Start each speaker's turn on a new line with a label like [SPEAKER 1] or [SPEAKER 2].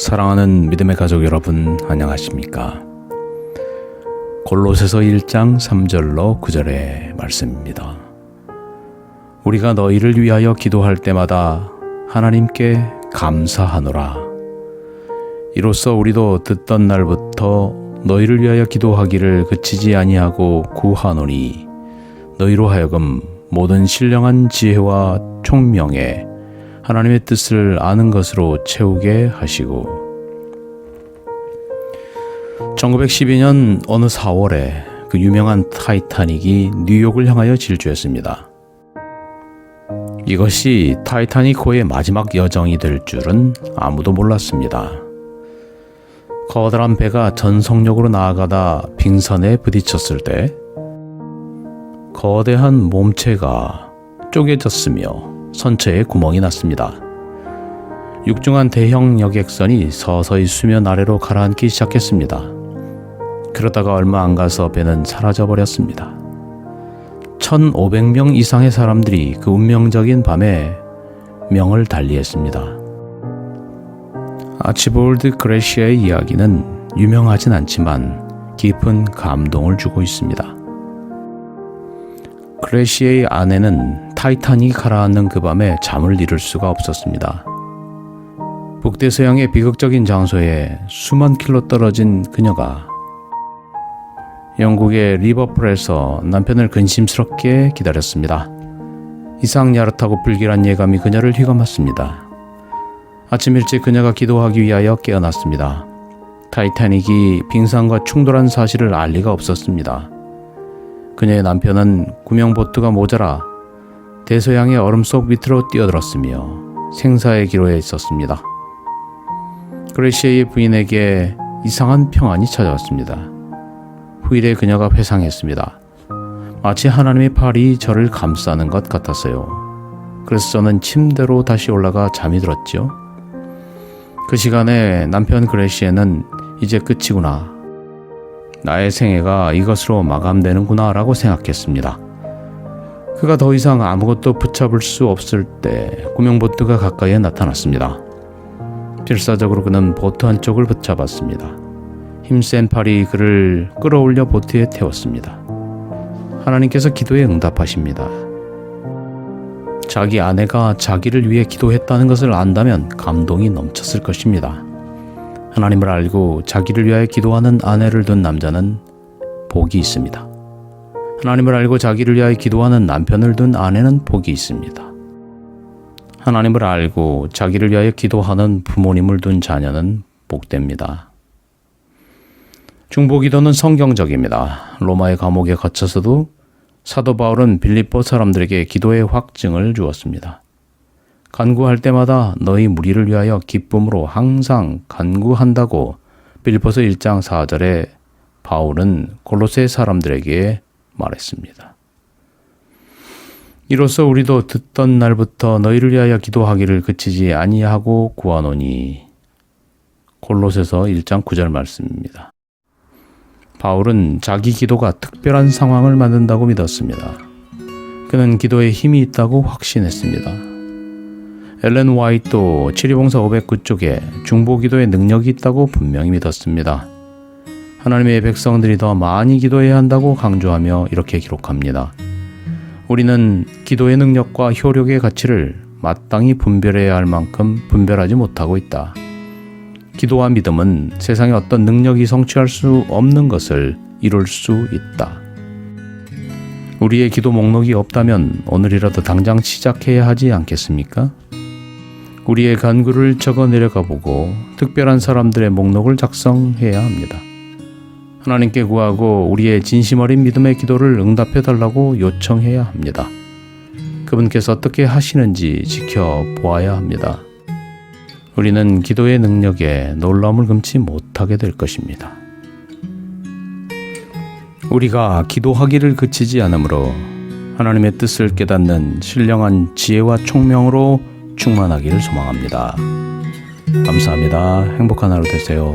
[SPEAKER 1] 사랑하는 믿음의 가족 여러분 안녕하십니까? 골로새서 1장 3절로 9절의 말씀입니다. 우리가 너희를 위하여 기도할 때마다 하나님께 감사하노라. 이로써 우리도 듣던 날부터 너희를 위하여 기도하기를 그치지 아니하고 구하노니 너희로 하여금 모든 신령한 지혜와 총명에 하나님의 뜻을 아는 것으로 채우게 하시고 1912년 어느 4월에 그 유명한 타이타닉이 뉴욕을 향하여 질주했습니다. 이것이 타이타닉호의 마지막 여정이 될 줄은 아무도 몰랐습니다. 커다란 배가 전속력으로 나아가다 빙선에 부딪혔을 때 거대한 몸체가 쪼개졌으며 선체에 구멍이 났습니다. 육중한 대형 여객선이 서서히 수면 아래로 가라앉기 시작했습니다. 그러다가 얼마 안 가서 배는 사라져 버렸습니다. 1,500명 이상의 사람들이 그 운명적인 밤에 명을 달리했습니다. 아치볼드 그레시아의 이야기는 유명하진 않지만 깊은 감동을 주고 있습니다. 그레시의 아내는 타이탄이 가라앉는 그 밤에 잠을 이룰 수가 없었습니다. 북대서양의 비극적인 장소에 수만 킬로 떨어진 그녀가 영국의 리버풀에서 남편을 근심스럽게 기다렸습니다. 이상 야릇하고 불길한 예감이 그녀를 휘감았습니다. 아침 일찍 그녀가 기도하기 위하여 깨어났습니다. 타이타닉이 빙산과 충돌한 사실을 알 리가 없었습니다. 그녀의 남편은 구명보트가 모자라 대서양의 얼음 속 밑으로 뛰어들었으며 생사의 기로에 있었습니다. 그레시의 부인에게 이상한 평안이 찾아왔습니다. 후일에 그녀가 회상했습니다. 마치 하나님의 팔이 저를 감싸는 것 같았어요. 그래서 저는 침대로 다시 올라가 잠이 들었죠. 그 시간에 남편 그레시에는 이제 끝이구나. 나의 생애가 이것으로 마감되는구나 라고 생각했습니다. 그가 더 이상 아무것도 붙잡을 수 없을 때 구명보트가 가까이에 나타났습니다. 필사적으로 그는 보트 한쪽을 붙잡았습니다. 힘센 팔이 그를 끌어올려 보트에 태웠습니다. 하나님께서 기도에 응답하십니다. 자기 아내가 자기를 위해 기도했다는 것을 안다면 감동이 넘쳤을 것입니다. 하나님을 알고 자기를 위하여 기도하는 아내를 둔 남자는 복이 있습니다. 하나님을 알고 자기를 위하여 기도하는 남편을 둔 아내는 복이 있습니다. 하나님을 알고 자기를 위하여 기도하는 부모님을 둔 자녀는 복됩니다. 중보기도는 성경적입니다. 로마의 감옥에 갇혀서도 사도 바울은 빌립보 사람들에게 기도의 확증을 주었습니다. 간구할 때마다 너희 무리를 위하여 기쁨으로 항상 간구한다고 빌립보서 1장 4절에 바울은 골로새 사람들에게 말했습니다. 이로써 우리도 듣던 날부터 너희를 위하여 기도하기를 그치지 아니하고 구하노니 골로새서 1장 9절 말씀입니다. 바울은 자기 기도가 특별한 상황을 만든다고 믿었습니다. 그는 기도에 힘이 있다고 확신했습니다. 엘렌 와이도 치리봉사 509쪽에 중보 기도의 능력이 있다고 분명히 믿었습니다. 하나님의 백성들이 더 많이 기도해야 한다고 강조하며 이렇게 기록합니다. 우리는 기도의 능력과 효력의 가치를 마땅히 분별해야 할 만큼 분별하지 못하고 있다. 기도와 믿음은 세상에 어떤 능력이 성취할 수 없는 것을 이룰 수 있다. 우리의 기도 목록이 없다면 오늘이라도 당장 시작해야 하지 않겠습니까? 우리의 간구를 적어 내려가 보고 특별한 사람들의 목록을 작성해야 합니다. 하나님께 구하고 우리의 진심 어린 믿음의 기도를 응답해 달라고 요청해야 합니다. 그분께서 어떻게 하시는지 지켜보아야 합니다. 우리는 기도의 능력에 놀라움을 금치 못하게 될 것입니다. 우리가 기도하기를 그치지 않으므로 하나님의 뜻을 깨닫는 신령한 지혜와 총명으로 충만하기를 소망합니다. 감사합니다. 행복한 하루 되세요.